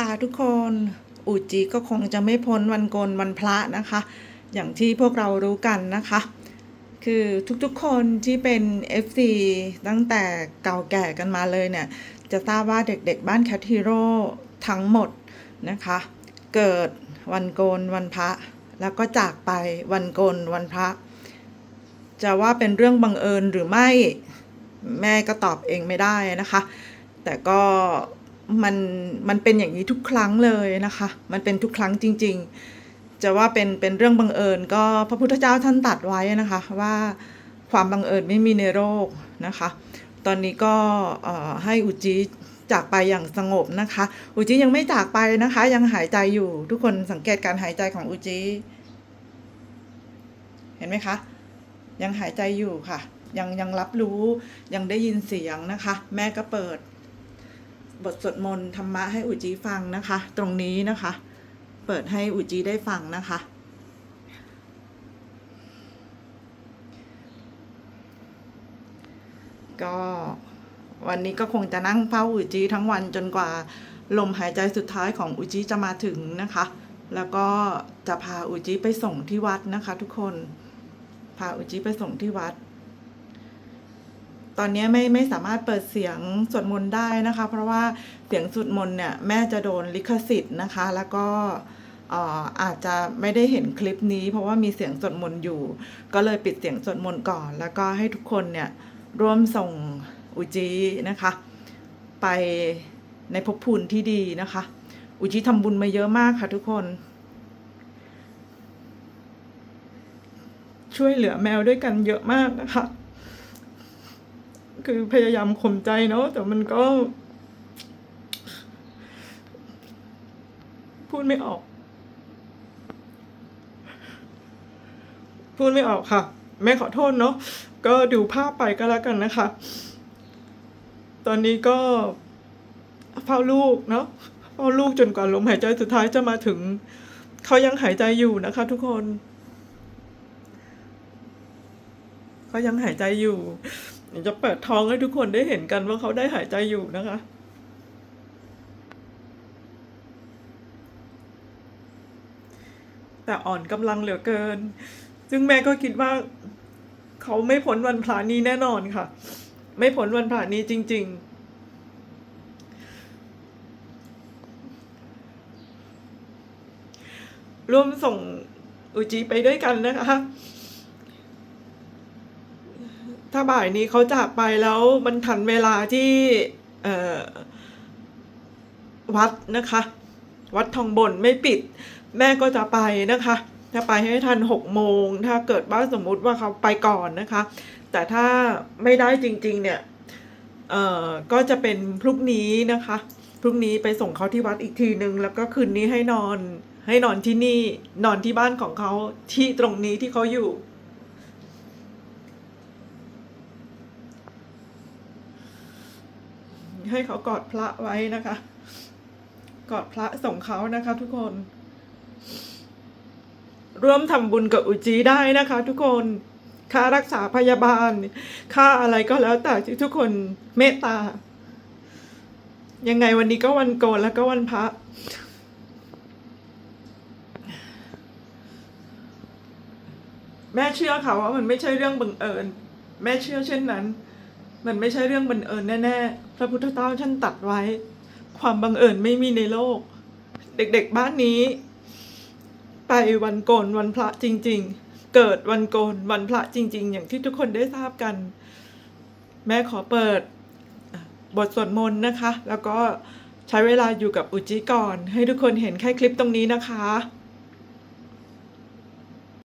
ค่ะทุกคนอุจิก็คงจะไม่พ้นวันโกนวันพระนะคะ อย่างที่พวกเรารู้กันนะคะ คือทุกๆคนที่เป็น FC ตั้งแต่เก่าแก่กันมาเลยเนี่ย จะทราบว่าเด็กๆบ้านแคทฮีโร่ทั้งหมดนะคะ เกิดวันโกนวันพระ แล้วก็จากไปวันโกนวันพระ จะว่าเป็นเรื่องบังเอิญหรือไม่แม่ก็ตอบเองไม่ได้นะคะ แต่ก็ มันมันเป็นอย่างนี้ทุกครั้งเลยนะคะ มันเป็นทุกครั้งจริง ๆ จะว่าเป็นเป็นเรื่องบังเอิญ ก็พระพุทธเจ้าท่านตัดไว้นะคะว่าความบังเอิญไม่มีในโลกนะคะ ตอนนี้ก็ให้อุจิจากไปอย่างสงบนะคะ อุจิยังไม่จากไปนะคะ ยังหายใจอยู่ทุกคนสังเกตการหายใจของอุจิเห็นไหมคะ ยังหายใจอยู่ค่ะ ยังยังรับรู้ยังได้ยินเสียงนะคะ แม่ก็เปิด บทสวดมนต์ธรรมะให้อุจีฟังนะคะ ตรงนี้นะคะ เปิดให้อุจีได้ฟังนะคะ ก็วันนี้ก็คงจะนั่งเฝ้าอุจีทั้งวันจนกว่าลมหายใจสุดท้ายของอุจีจะมาถึงนะคะ แล้วก็จะพาอุจีไปส่งที่วัดนะคะ ทุกคน พาอุจิไปส่งที่วัด ตอนนี้ไม่ไม่สามารถเปิดเสียงสวดมนต์ได้นะคะ เพราะว่าเสียงสวดมนต์เนี่ยแม่จะโดนลิขสิทธิ์นะคะ แล้วก็เอ่ออาจจะไม่ได้เห็นคลิปนี้ เพราะว่ามีเสียงสวดมนต์อยู่ ก็เลยปิดเสียงสวดมนต์ก่อน แล้วก็ให้ทุกคนเนี่ยร่วมส่งอุจินะคะ ไปในภพภูมิที่ดีนะคะ อุจิทำบุญมาเยอะมากค่ะทุกคน ช่วยเหลือแมวด้วยกันเยอะมากนะคะ คือพยายามข่มใจเนาะแต่มันก็ พูดไม่ออก พูดไม่ออกค่ะ แม่ขอโทษเนาะก็ดูภาพไปก็แล้วกันนะคะ ตอนนี้ก็เฝ้าลูกเนาะเฝ้าลูกจนกว่าลมหายใจสุดท้ายจะมาถึง เขายังหายใจอยู่นะคะ ทุกคนเขายังหายใจอยู่ ดี๋ยวจะเปิดท้องให้ทุกคนได้เห็นกันว่าเขาได้หายใจอยู่นะคะ แต่อ่อนกำลังเหลือเกิน ซึ่งแม่ก็คิดว่า เขาไม่พ้นวันพระนี้แน่นอนค่ะ ไม่พ้นวันพระนี้จริง ๆร่วมส่งอุจิไปด้วยกันนะคะ ถ้าบ่ายนี้เขาจากไปแล้วมันทันเวลาที่เอวัดนะคะ วัดทองบนไม่ปิด แม่ก็จะไปนะคะจะไปให้ทันหกโมง ถ้าเกิดว่าสมมุติว่าเขาไปก่อนนะคะ แต่ถ้าไม่ได้จริง ๆ เนี่ยเอ่อก็จะเป็นพรุ่งนี้นะคะพรุ่งนี้ไปส่งเขาที่วัดอีกทีหนึ่งแล้วก็คืนนี้ให้นอน ให้นอนที่นี่ นอนที่บ้านของเขาที่ตรงนี้ที่เขาอยู่ ให้เขากอดพระไว้นะคะ กอดพระส่งเขานะคะ ทุกคน ร่วมทำบุญกับอุจีได้นะคะ ทุกคนค่ารักษาพยาบาล ค่าอะไรก็แล้วแต่ทุกคนเมตตา ยังไงวันนี้ก็วันโกนแล้วก็วันพระแม่เชื่อค่ะว่ามันไม่ใช่เรื่องบังเอิญ แม่เชื่อเช่นนั้น มันไม่ใช่เรื่องบังเอิญแน่ๆ พระพุทธเจ้าท่านตัดไว้ ความบังเอิญไม่มีในโลก เด็กๆบ้านนี้ ไปวันโกนวันพระจริง ๆ เกิดวันโกนวันพระจริง ๆ อย่างที่ทุกคนได้ทราบกัน แม่ขอเปิดบทสวดมนต์นะคะ แล้วก็ใช้เวลาอยู่กับอุจิก่อน ให้ทุกคนเห็นแค่คลิปตรงนี้นะคะ